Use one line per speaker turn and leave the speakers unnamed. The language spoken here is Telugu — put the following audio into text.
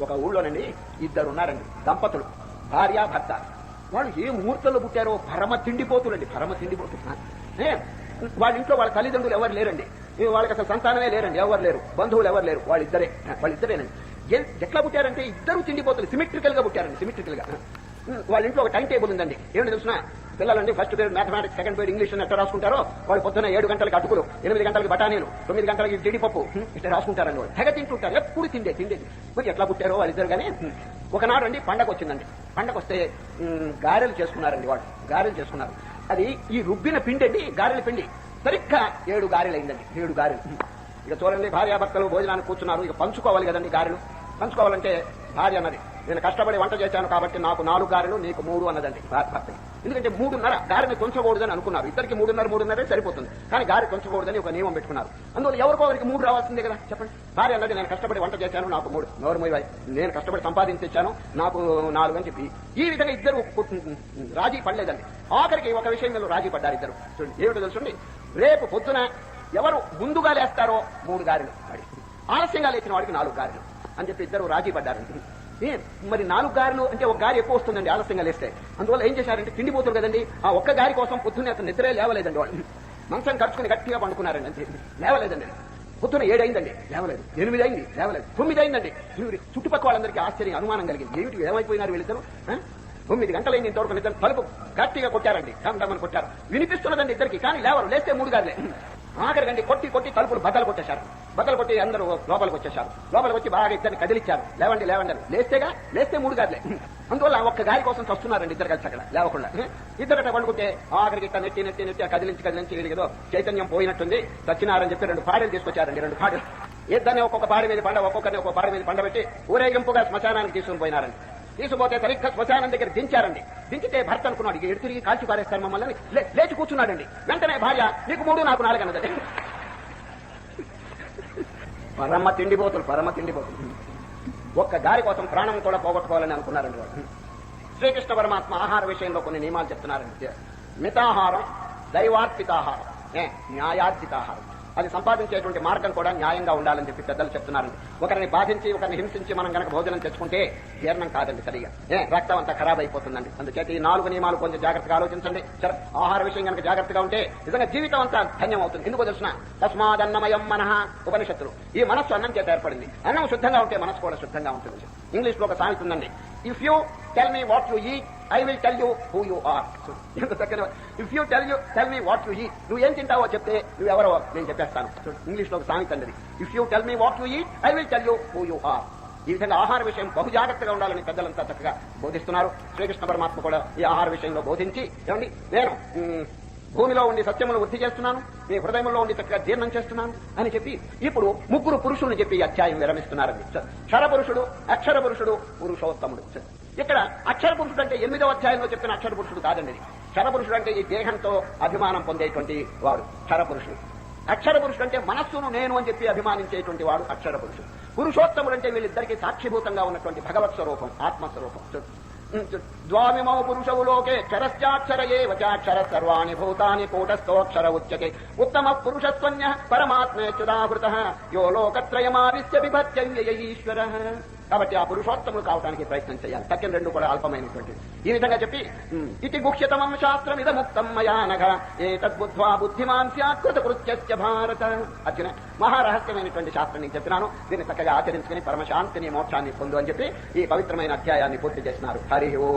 ఒక ఊళ్ళోనండి ఇద్దరు ఉన్నారండి దంపతులు భార్య భర్త వాళ్ళు ఏ ముహూర్తంలో పుట్టారో పరమ తిండిపోతులండి పరమ తిండిపోతులు వాళ్ళ ఇంట్లో వాళ్ళ తల్లిదండ్రులు ఎవరు లేరండి? వాళ్ళకి అసలు సంతానమే లేరండి ఎవరు లేరు బంధువులు ఎవరు లేరు వాళ్ళిద్దరే. వాళ్ళిద్దరేనండి. ఎట్లా పుట్టారంటే ఇద్దరు తిండిపోతులు సిమెట్రికల్గా పుట్టారండి సిమెట్రికల్గా. వాళ్ళ ఇంట్లో ఒక టైం టేబుల్ ఉందండి ఏమిటి తెలుసిన? పిల్లలండి first period mathematics second period English ఎట్లా రాసుకుంటారో వాళ్ళు పొద్దున్న ఏడు గంటలకు అటుకులు ఎనిమిది గంటలకు బఠానీలు తొమ్మిది గంటలకి జీడిపప్పు ఇట్లా రాసుకుంటారండి వాళ్ళు. తెగ తింటుంటారు ఎప్పుడు తిండే తిండేది మరి ఎట్లా పుట్టారో వాళ్ళిద్దరు కానీ ఒకనాడు అండి పండగ వచ్చిందండి. పండగ వస్తే గారెలు చేసుకున్నారండి వాళ్ళు. గారెలు చేసుకున్నారు. అది ఈ రుబ్బిన పిండి అండి గారెల పిండి. సరిగ్గా ఏడు గారెలు అయిందండి ఏడు గారెలు. ఇక చూడండి భార్యాభర్తలు భోజనానికి కూర్చున్నారు ఇక పంచుకోవాలి కదండి గారెలు. పంచుకోవాలంటే భార్య అన్నది. నేను కష్టపడి వంట చేశాను కాబట్టి నాకు నాలుగు గారెలు నీకు మూడు అన్నదండి. భా- భర్తకి ఎందుకంటే మూడున్నర గారెని కొంచకూడదని అనుకున్నారు. ఇద్దరికి మూడున్నర మూడున్నరే సరిపోతుంది. కానీ గారె కొంచకూడదని ఒక నియమం పెట్టుకున్నారు. అందువల్ల ఎవరికో ఒకరికి మూడు రావాల్సిందే కదా? చెప్పండి. భార్య అన్నది నేను కష్టపడి వంట చేశాను నాకు మూడు. నోరు నేను కష్టపడి సంపాదించాను నాకు నాలుగు అని చెప్పి. ఈ విధంగా ఇద్దరు రాజీ పడలేదండి. ఆఖరికి ఒక విషయం మీద రాజీ పడ్డారు ఇద్దరు. చూడండి ఏమిటో తెలుసుండి రేపు పొద్దున ఎవరు ముందుగా లేస్తారో మూడు గారెలు. ఆలస్యంగా లేచిన వాడికి నాలుగు గారెలు. అని చెప్పి ఇద్దరు రాజీ పడ్డారండి. ఏ, మరి నాలుగు గారులు అంటే ఒక గారి ఎక్కువ వస్తుందండి ఆలస్యంగా లేస్తే. అందువల్ల ఏం చేశారంటే తిండిపోతారు కదండి ఆ ఒక్క గారి కోసం పొద్దున్నే అతను నిద్రే లేవలేదండి వాళ్ళు. మంచం ఖర్చుకుని గట్టిగా పండుకున్నారండి అంతే. లేవలేదండి. పొద్దున ఏడైందండి లేవలేదు. ఎనిమిది అయింది లేవలేదు. తొమ్మిది అయిందండి చుట్టుపక్కల వాళ్ళందరికీ ఆశ్చర్యం అనుమానం కలిగింది. ఏమిటి ఏమైపోయినారు వీళ్ళిద్దరు? తొమ్మిది గంటలైంది ఇంతవరకు నిద్ర తలుపు గట్టిగా కొట్టారండి. కమటమని కొట్టారు. వినిపిస్తున్నదండి ఇద్దరికి కానీ లేవరు లేస్తే మూడు గారులే. ఆఖరికండి కొట్టి కొట్టి తలుపులు బద్దలు కొట్టేశారు. బద్దలు కొట్టి అందరూ లోపలికి వచ్చేశారు. లోపలికి వచ్చి బాగా ఇద్దరిని కదిలిచ్చారు. లేవండి లేవండి అని. లేస్తేగా లేస్తే మూడు గారులే అందువల్ల ఒక్క గారి కోసం వస్తున్నారండి ఇద్దరు కలిసి అక్కడ లేవకుండా. ఇద్దరట పండుకుంటే ఆఖరికి ఇట్లా నెట్టి నెట్టి నెట్టి కదిలించి కదిలించి ఏదో చైతన్యం పోయినట్టుంది. చచ్చినారని చెప్పి రెండు పాడలు తీసుకొచ్చారండి రెండు పాడలు ఇద్దరిని ఒక్కొక్క పాడి మీద పండ ఒక్కొక్కరిని ఒక్కొక్క పాడి మీద పండబెట్టి ఊరేగింపుగా శ్మశానానికి తీసుకుని పోయినారండి. తీసుకుపోతే సరిగ్గా శ్మశానం దగ్గర దించారండి. దించితే భర్త అనుకున్నాడు ఎడు తిరిగి కాల్చి పారేస్తారు మమ్మల్ని? లే- లేచి కూర్చున్నాడండి. వెంటనే భార్య నీకు మూడు నాకు నాలుగు అన్నదండి పరమ తిండిపోతులు పరమ తిండిపోతులు ఒక్క దారి కోసం ప్రాణం కూడా పోగొట్టుకోవాలని అనుకున్నారండి వాళ్ళు. శ్రీకృష్ణ పరమాత్మ ఆహార విషయంలో కొన్ని నియమాలు చెప్తున్నారండి. మితాహారం దైవార్పితాహారం న్యాయార్పితాహారం అది సంపాదించేటువంటి మార్గం కూడా న్యాయంగా ఉండాలని చెప్పి పెద్దలు చెప్తున్నారండి ఒకరిని బాధించి ఒకరిని హింసించి మనం కనుక భోజనం తెచ్చుకుంటే జీర్ణం కాదండి సరిగా. ఏ రక్తం అంతా ఖరాబ్ అయిపోతుందండి. అందుచేత ఈ నాలుగు నియమాలు కొంచెం జాగ్రత్తగా ఆలోచించండి. సరే ఆహార విషయం కనుక జాగ్రత్తగా ఉంటే నిజంగా జీవితం అంతా ధన్యం అవుతుంది ఎందుకు తెలిసిన? తస్మాదన్నమయం మనహ ఉపనిషత్తులు. ఈ మనస్సు అన్నం చేత ఏర్పడింది. అన్నం శుద్ధంగా ఉంటే మనస్సు కూడా శుద్ధంగా ఉంటుంది. ఇంగ్లీష్లో ఒక సామెత ఉందండి. If you tell me what you eat I will tell you who you are ఎంత చక్కని if you tell you tell me what you eat నువ్వు ఏం తింటావో చెప్తే నువ్వు ఎవరో నేను చెప్పేస్తాను. ఇంగ్లీష్లో ఒక సాంగ్ అండి if you tell me what you eat I will tell you who you are ఈ విధంగా ఆహార విషయం బహు జాగ్రత్తగా ఉండాలని పెద్దలంతా చక్కగా బోధిస్తున్నారు. శ్రీకృష్ణ పరమాత్మ కూడా ఈ ఆహార విషయంలో బోధించి ఏమండి? నేను భూమిలో ఉండి సత్యములు వృద్ధి చేస్తున్నాను మీ హృదయంలో ఉండి చక్కగా జీర్ణం చేస్తున్నాను అని చెప్పి ఇప్పుడు ముగ్గురు పురుషుల్ని చెప్పి అధ్యాయం విరమిస్తున్నారండి. క్షర పురుషుడు అక్షర పురుషుడు పురుషోత్తముడు. ఇక్కడ అక్షర పురుషుడు అంటే ఎనిమిదవ అధ్యాయంలో చెప్పిన అక్షర పురుషుడు కాదండి. క్షర పురుషుడు అంటే ఈ దేహంతో అభిమానం పొందేటువంటి వాడు క్షర పురుషుడు. అక్షర పురుషుడు అంటే మనస్సును నేను అని చెప్పి అభిమానించేటువంటి వాడు అక్షర పురుషుడు. పురుషోత్తముడు అంటే వీళ్ళిద్దరికీ సాక్షిభూతంగా ఉన్నటువంటి భగవత్ స్వరూపం ఆత్మస్వరూపం. द्वाविमौ पुरुषौ लोके क्षरश्चाक्षर एव चाक्षर सर्वाणि भूतानि कूटस्थोऽक्षर उच्यते। उत्तमः पुरुषस्त्वन्यः परमात्मे परमात्मच्युदाहृतः यो लोकत्रयमाविश्च विभज्यय ईश्वरः కాబట్టి ఆ పురుషోత్తములు కావడానికి ప్రయత్నం చేయాలి. తక్కిన రెండు కూడా అల్పమైనటువంటి ఈ విధంగా చెప్పి ఇది ఇతి గుహ్యతమం శాస్త్రం ఇద ముక్తం మయానఘ ఏ తద్బుద్ధ్వా బుద్ధిమాన్ సత్కృత కృత్యస్య భారత. అర్జున మహారహస్యమైనటువంటి శాస్త్రం నేను చెప్పినాను దీన్ని చక్కగా ఆచరించుకుని పరమశాంతిని మోక్షాన్ని పొందు అని చెప్పి ఈ పవిత్రమైన అధ్యాయాన్ని పూర్తి చేసినారు. హరి ఓ.